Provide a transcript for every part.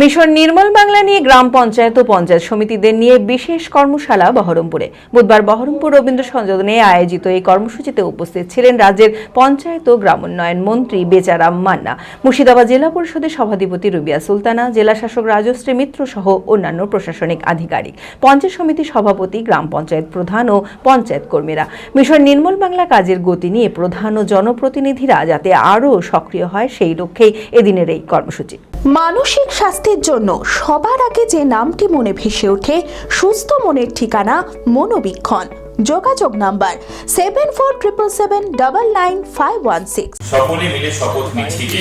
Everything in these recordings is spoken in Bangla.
মিশন নির্মল বাংলা নিয়ে গ্রাম পঞ্চায়েত ও পঞ্চায়েত সমিতিদের নিয়ে বিশেষ কর্মশালা বহরমপুরে। বুধবার বহরমপুর রবীন্দ্র সংযোজনে আয়োজিত এই কর্মসূচিতে উপস্থিত ছিলেন রাজ্যের পঞ্চায়েত ও গ্রামোন্নয়ন মন্ত্রী বেচারাম মান্না, মুর্শিদাবাদ জেলা পরিষদের সভাধিপতি রুবিয়া সুলতানা, জেলা শাসক রাজশ্রী মিত্র সহ অন্যান্য প্রশাসনিক আধিকারিক। পঞ্চায়েত সমিতির সভাপতি, গ্রাম পঞ্চায়েত প্রধান ও পঞ্চায়েত কর্মীরা। মিশন নির্মল বাংলা কাজের গতি নিয়ে প্রধান ও জনপ্রতিনিধিরা যাতে আরও সক্রিয় হয় সেই লক্ষ্যেই এদিনের এই কর্মসূচি। মানসিক স্বাস্থ্যের জন্য সবার আগে যে নামটি মনে ভেসে ওঠে সুস্থ মনের ঠিকানা মনোবীক্ষণ। যোগাযোগ number seven four triple seven double nine five one six সকলে মিলে শপথ নিচ্ছি যে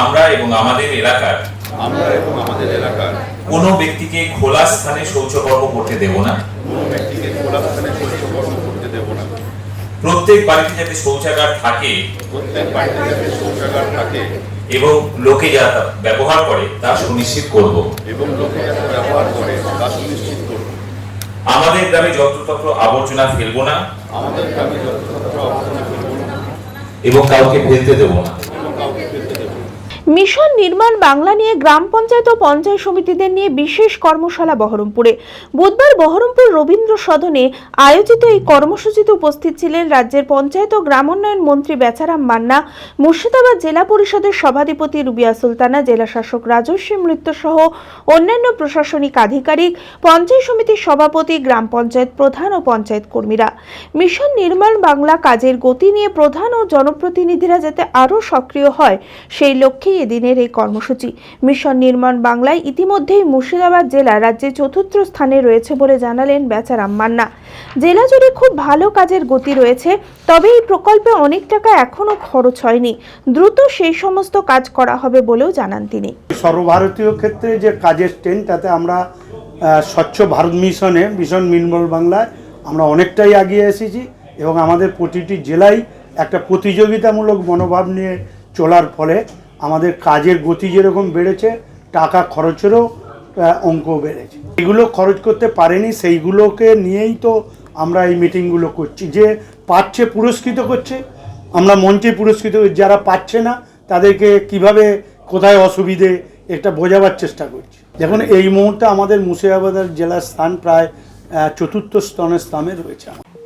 আমরা এবং আমাদের এলাকার আমরা এবং আমাদের এলাকার কোনো ব্যক্তিকে খোলা স্থানে শৌচকর্ম করতে দেব না। কোনো ব্যক্তিকে খোলা স্থানে শৌচকর্ম করতে দেব না। প্রত্যেক বাড়িতে যাতে শৌচাগার থাকে প্রত্যেক বাড়িতে যাতে শৌচাগার থাকে এবং লোকে যা ব্যবহার করে তা সুনিশ্চিত করব। এবং লোকে যা ব্যবহার করে তা সুনিশ্চিত করব। আমাদের গ্রামে যত্রতত্র আবর্জনা ফেলব না আমাদের গ্রামে যত্রতত্র আবর্জনা ফেলব না। এবং কাউকে ফেলতে দেব না এবং কাউকে ফেলতে দেব না মিশন নির্মাণ বাংলা নিয়ে গ্রাম পঞ্চায়েত ও পঞ্চায়েত সমিতিদের নিয়ে বিশেষ কর্মশালা বহরমপুরে। বুধবার বহরমপুর রবীন্দ্র সদনে আয়োজিত এই কর্মসূচিতে উপস্থিত ছিলেন রাজ্যের পঞ্চায়েত ও গ্রামোন্নয়ন মন্ত্রী বেচারাম মান্না, মুর্শিদাবাদ জেলা পরিষদের সভাধিপতি রুবিয়া সুলতানা, জেলা শাসক রাজস্বী মৃত্য সহ অন্যান্য প্রশাসনিক আধিকারিক, পঞ্চায়েত সমিতির সভাপতি, গ্রাম পঞ্চায়েত প্রধান ও পঞ্চায়েত কর্মীরা। মিশন নির্মাণ বাংলা কাজের গতি নিয়ে প্রধান ও জনপ্রতিনিধিরা যাতে আরও সক্রিয় হয়, সেই লক্ষ্যেই এদিনের এই কর্মসূচি। মিশন নির্মাণ বাংলায় ইতিমধ্যেই মুর্শিদাবাদ জেলা রাজ্যে চতুর্থ স্থানে রয়েছে বলে জানালেন বেচারাম মান্না। জেলা জুড়ে খুব ভালো কাজের গতি রয়েছে, তবে এই প্রকল্পে অনেক টাকা এখনও খরচ হয়নি। দ্রুত সেই সমস্ত কাজ করা হবে বলেও জানান তিনি। সর্বভারতীয় ক্ষেত্রে যে কাজের ট্রেন, তাতে আমরা স্বচ্ছ ভারত মিশনে, মিশন নির্মল বাংলায় আমরা অনেকটাই এগিয়ে এসেছি এবং আমাদের প্রতিটি জেলায় একটা প্রতিযোগিতামূলক মনোভাব নিয়ে চলার ফলে আমাদের কাজের গতি যেরকম বেড়েছে, টাকা খরচেরও অঙ্ক বেড়েছে। এগুলো খরচ করতে পারেনি, সেইগুলোকে নিয়েই তো আমরা এই মিটিংগুলো করছি। যে পাচ্ছে পুরস্কৃত করছে, আমরা মঞ্চে পুরস্কৃত যারা পাচ্ছে না, তাদেরকে কীভাবে, কোথায় অসুবিধে, এটা বোঝাবার চেষ্টা করছি। দেখুন, এই মুহূর্তে আমাদের মুর্শিদাবাদের জেলার স্থান প্রায় চতুর্থ স্তনের স্থানে রয়েছে।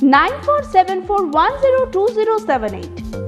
9474102078.